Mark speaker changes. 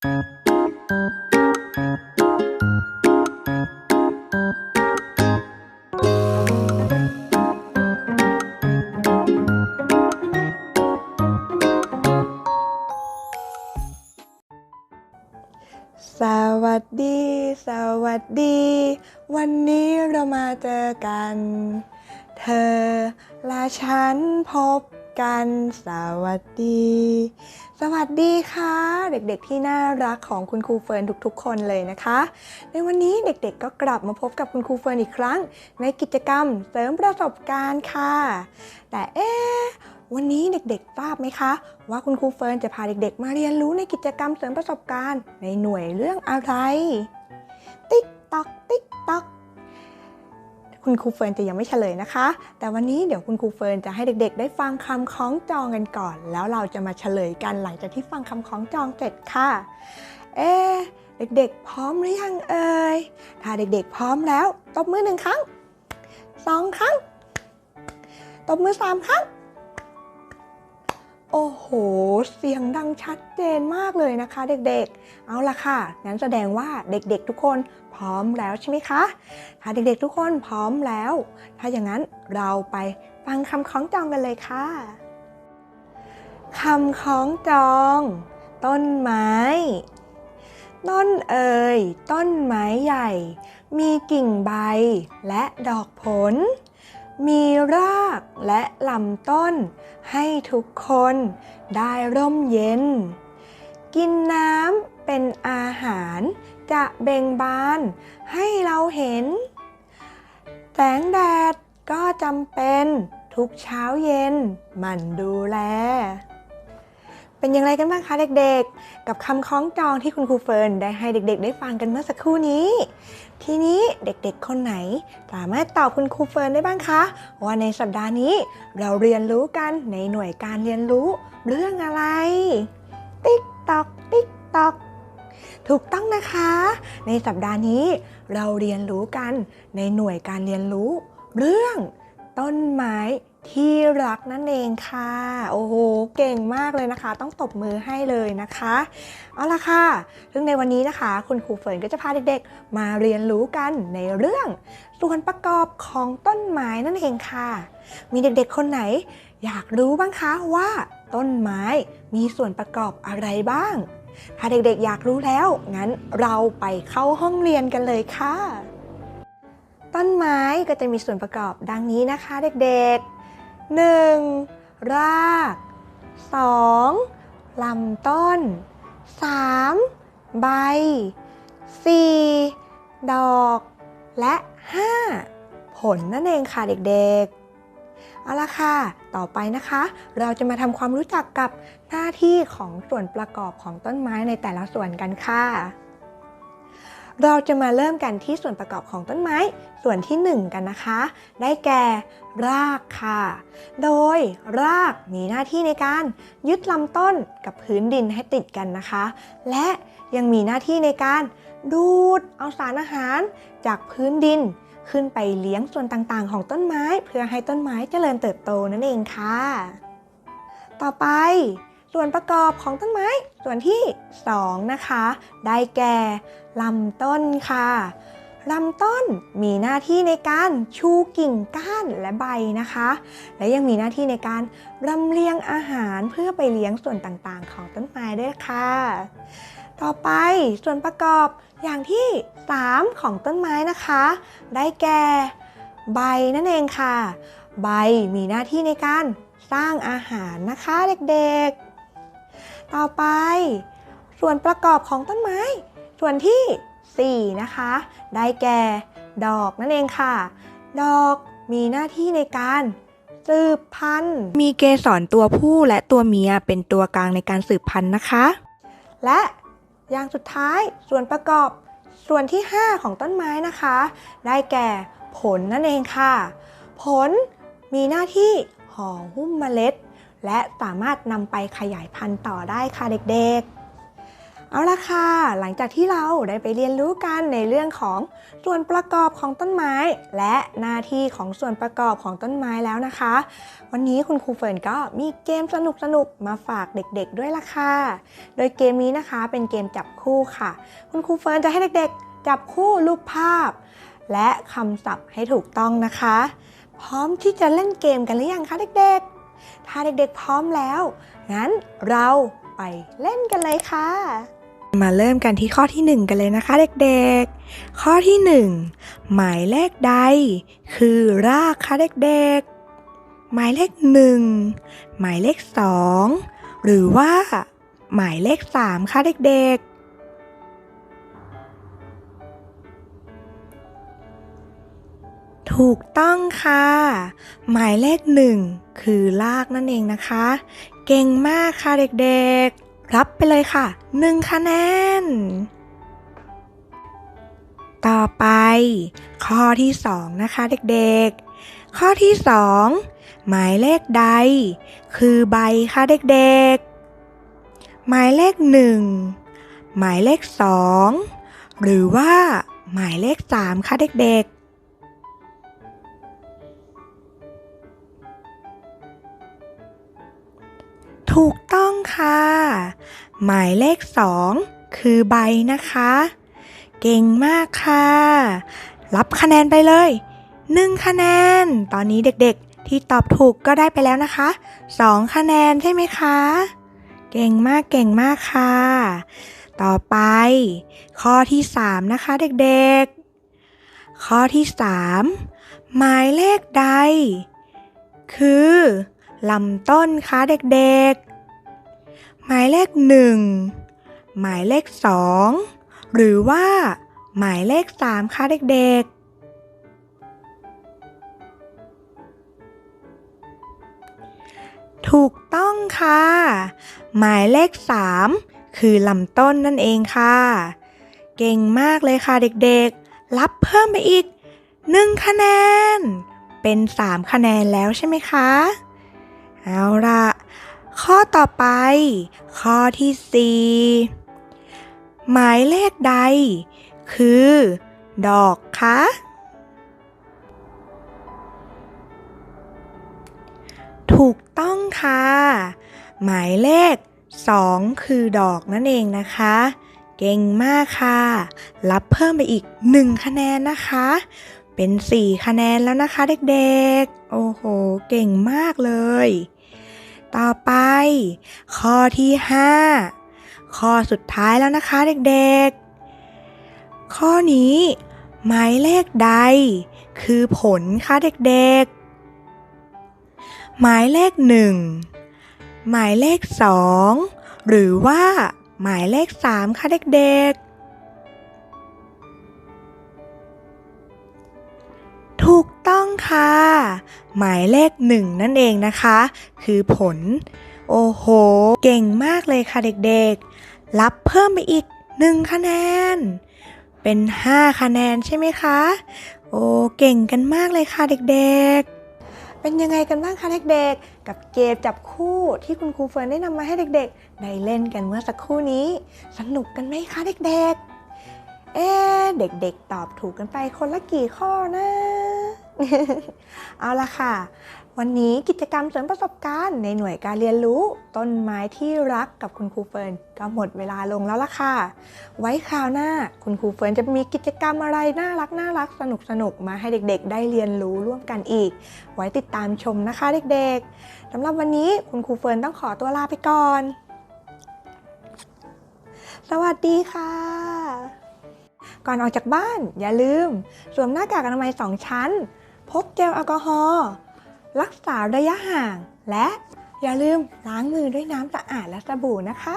Speaker 1: สวัสดี สวัสดี วันนี้เรามาเจอกัน เธอและฉันพบ กันสวัสดี สวัสดีค่ะ เด็กๆที่น่ารักของคุณครูเฟิร์นทุกๆ คนเลยนะคะ ในวันนี้เด็กๆก็กลับมาพบกับคุณครูเฟิร์นอีกครั้ง ในกิจกรรมเสริมประสบการณ์ค่ะ แต่เอ๊ะวันนี้เด็กๆทราบไหมคะ ว่าคุณครูเฟิร์นจะพาเด็กๆ มาเรียนรู้ในกิจกรรมเสริมประสบการณ์ ในหน่วยเรื่องอะไร ติ๊กตอกติ๊กตอก คุณครูเฟิร์นจะยังไม่เฉลยนะคะ แต่วันนี้เดี๋ยวคุณครูเฟิร์นจะให้เด็กๆ ได้ฟังคำคล้องจองกันก่อน แล้วเราจะมาเฉลยกันหลังจากที่ฟังคำคล้องจองเสร็จค่ะ เอ๊เด็กๆ พร้อมหรือยังเอ่ย ถ้าเด็กๆ พร้อมแล้ว ตบมือหนึ่งครั้งสองครั้ง ตบมือสามครั้ง เสียงดังชัดเจนมากเลยนะคะเด็กๆ เอาละค่ะ งั้นแสดงว่าเด็กๆทุกคนพร้อมแล้วใช่ไหมคะ ถ้าเด็กๆทุกคนพร้อมแล้ว ถ้าอย่างนั้นเราไปฟังคำคล้องจองกันเลยค่ะ คำคล้องจอง ต้นไม้ ต้นเอ่ยต้นไม้ใหญ่ มีกิ่งใบและดอกผล มีรากและลำต้น ให้ทุกคนได้ร่มเย็น กินน้ำเป็นอาหารจะเบ่งบานให้เราเห็น แสงแดดก็จำเป็นทุกเช้าเย็นมันดูแล เป็นอย่างไรกันบ้างคะเด็กๆ กับคำคล้องจองที่คุณครูเฟิร์นได้ให้เด็กๆ ได้ฟังกันเมื่อสักครู่นี้ ทีนี้เด็กๆ คนไหน สามารถตอบคุณครูเฟิร์นได้บ้างคะว่าในสัปดาห์นี้เราเรียนรู้กันในหน่วยการเรียนรู้เรื่องอะไร ติ๊กตอกติ๊กตอกถูกต้องนะคะ ในสัปดาห์นี้เราเรียนรู้กันในหน่วยการเรียนรู้ เรื่อง ต้นไม้ ที่รักนั่นเองค่ะ โอ้โห เก่งมากเลยนะคะ ต้องตบมือให้เลยนะคะ เอาละค่ะ ซึ่งในวันนี้นะคะ คุณครูเฟิร์นก็จะพาเด็กๆ มาเรียนรู้กันในเรื่องส่วนประกอบของต้นไม้นั่นเองค่ะ มีเด็กๆ คนไหน อยากรู้บ้างคะว่า ต้นไม้มีส่วนประกอบอะไรบ้าง ถ้าเด็กๆ อยากรู้แล้ว งั้นเราไปเข้าห้องเรียนกันเลยค่ะ ต้นไม้ก็จะมีส่วนประกอบดังนี้นะคะ เด็กๆ 1. ราก 2. ลำต้น 3. ใบ 4. ดอก และ 5. ผลนั่นเองค่ะเด็กๆ เอาละค่ะ ต่อไปนะคะ เราจะมาทำความรู้จักกับหน้าที่ของส่วนประกอบของต้นไม้ในแต่ละส่วนกันค่ะ เราจะมาเริ่มกันที่ส่วนประกอบของต้นไม้ ส่วนที่ 1 กันนะคะ ได้แก่ รากค่ะ โดยรากมีหน้าที่ในการยึดลำต้นกับพื้นดินให้ติดกันนะคะ และยังมีหน้าที่ในการดูดเอาสารอาหารจากพื้นดินขึ้นไปเลี้ยงส่วนต่างๆ ของต้นไม้ เพื่อให้ต้นไม้เจริญเติบโตนั่นเองค่ะ ต่อไป ส่วนประกอบของต้นไม้ ส่วนที่2นะคะ ได้แก่ลำต้นค่ะลำต้นมีหน้าที่ในการชูกิ่งก้านและใบนะคะ และยังมีหน้าที่ในการรำเลียงอาหารเพื่อไปเลี้ยงส่วนต่างๆ ของต้นไม้ด้วยค่ะ ต่อไปส่วนประกอบอย่างที่ 3 ของต้นไม้นะคะ ได้แก่ใบนั่นเองค่ะ ใบมีหน้าที่ในการสร้างอาหารนะคะเด็กๆ ต่อไป ส่วนประกอบของต้นไม้ ส่วนที่ 4 นะคะ ได้แก่ ดอกนั่นเองค่ะ ดอกมีหน้าที่ในการสืบพันธุ์ มีเกสรตัวผู้และตัวเมียเป็นตัวกลางในการสืบพันธุ์นะคะ และอย่างสุดท้ายส่วนประกอบส่วนที่ 5 ของต้นไม้นะคะ ได้แก่ผลนั่นเองค่ะ ผลมีหน้าที่ห่อหุ้มเมล็ด และสามารถนำไปขยายพันธุ์ต่อได้ค่ะเด็กๆ เอาละค่ะ หลังจากที่เราได้ไปเรียนรู้กันในเรื่องของส่วนประกอบของต้นไม้ และหน้าที่ของส่วนประกอบของต้นไม้แล้วนะคะ วันนี้คุณครูเฟิร์นก็มีเกมสนุกๆมาฝากเด็กๆ ด้วยล่ะค่ะ โดยเกมนี้นะคะเป็นเกมจับคู่ค่ะ คุณครูเฟิร์นจะให้เด็กๆ จับคู่รูปภาพ และคำศัพท์ให้ถูกต้องนะคะ พร้อมที่จะเล่นเกมกันหรือยังคะเด็กๆ ถ้าเด็กๆพร้อมแล้ว งั้นเราไปเล่นกันเลยค่ะ มาเริ่มกันที่ข้อที่ 1 กันเลยนะคะเด็กๆ ข้อที่ 1 หมายเลขใด คือรากคะเด็กๆ หมายเลข 1 หมายเลข 2 หรือว่า หมายเลข 3คะเด็กๆ ถูกต้องค่ะ หมายเลขหนึ่งคือลากนั่นเองนะคะ เก่งมากค่ะเด็กๆ รับไปเลยค่ะหนึ่งคะแนน ต่อไป ข้อที่สองนะคะเด็กๆ ข้อที่สองหมายเลขใด คือใบคะเด็กๆ หมายเลขหนึ่งหมายเลขสองหรือว่าหมายเลขสามคะเด็กๆ ถูกต้องค่ะ หมายเลขสองคือใบนะคะ เก่งมากค่ะ รับคะแนนไปเลยหนึ่งคะแนน ตอนนี้เด็กๆ ที่ตอบถูกก็ได้ไปแล้วนะคะสองคะแนนใช่ไหมคะ เก่งมากเก่งมากค่ะ ต่อไป ข้อที่สามนะคะเด็กๆ ข้อที่สามหมายเลขใด คือ ลำต้นคะเด็กๆ หมายเลขหนึ่งหมายเลขสองหรือว่า หมายเลขสามคะเด็กๆ ถูกต้องค่ะ หมายเลขสามคือลำต้นนั่นเองค่ะ เก่งมากเลยค่ะเด็กๆ รับเพิ่มไปอีกหนึ่งคะแนน เป็นสามคะแนนแล้วใช่ไหมคะ เอาละข้อต่อไป ข้อที่4หมายเลขใด คือ ดอกคะถูกต้องค่ะ หมายเลข 2 คือดอกนั่นเองนะคะ เก่งมากค่ะ รับเพิ่มไปอีก 1 คะแนนนะคะ เป็น 4 คะแนนแล้วนะคะเด็กๆ โอ้โห เก่งมากเลย ต่อไป ข้อที่ 5 ข้อสุดท้ายแล้วนะคะเด็กๆ ข้อนี้ หมายเลขใด คือผลคะเด็กๆ หมายเลขหนึ่งหมายเลขสองหรือว่าหมายเลขสามคะเด็กๆ ค่ะ หมายเลขหนึ่งนั่นเองนะคะ คือผล โอ้โห เก่งมากเลยค่ะเด็กๆ รับเพิ่มไปอีกหนึ่งคะแนน เป็น 5 คะแนนใช่ไหมคะ โอ้เก่งกันมากเลยค่ะเด็กๆเป็นยังไงกันบ้างคะเด็กๆ กับเกมจับคู่ที่คุณครูเฟิร์นได้นำมาให้เด็กๆ ได้เล่นกันเมื่อสักครู่นี้ สนุกกันไหมคะเด็กๆ เอ๊เด็กๆ ตอบถูกกันไปคนละกี่ข้อนะ เอาละค่ะ วันนี้กิจกรรมเสริมประสบการณ์ในหน่วยการเรียนรู้ต้นไม้ที่รักกับคุณครูเฟิร์นก็หมดเวลาลงแล้วล่ะค่ะ ไว้คราวหน้าคุณครูเฟิร์นจะมีกิจกรรมอะไรน่ารักน่ารักสนุกสนุกมาให้เด็กๆ ได้เรียนรู้ร่วมกันอีก ไว้ติดตามชมนะคะเด็กๆสำหรับวันนี้คุณครูเฟิร์นต้องขอตัวลาไปก่อน สวัสดีค่ะก่อนออกจากบ้านอย่าลืม สวมหน้ากากอนามัยสองชั้น พกเจลแอลกอฮอล์รักษาระยะห่าง และอย่าลืมล้างมือด้วยน้ำสะอาดและสบู่นะคะ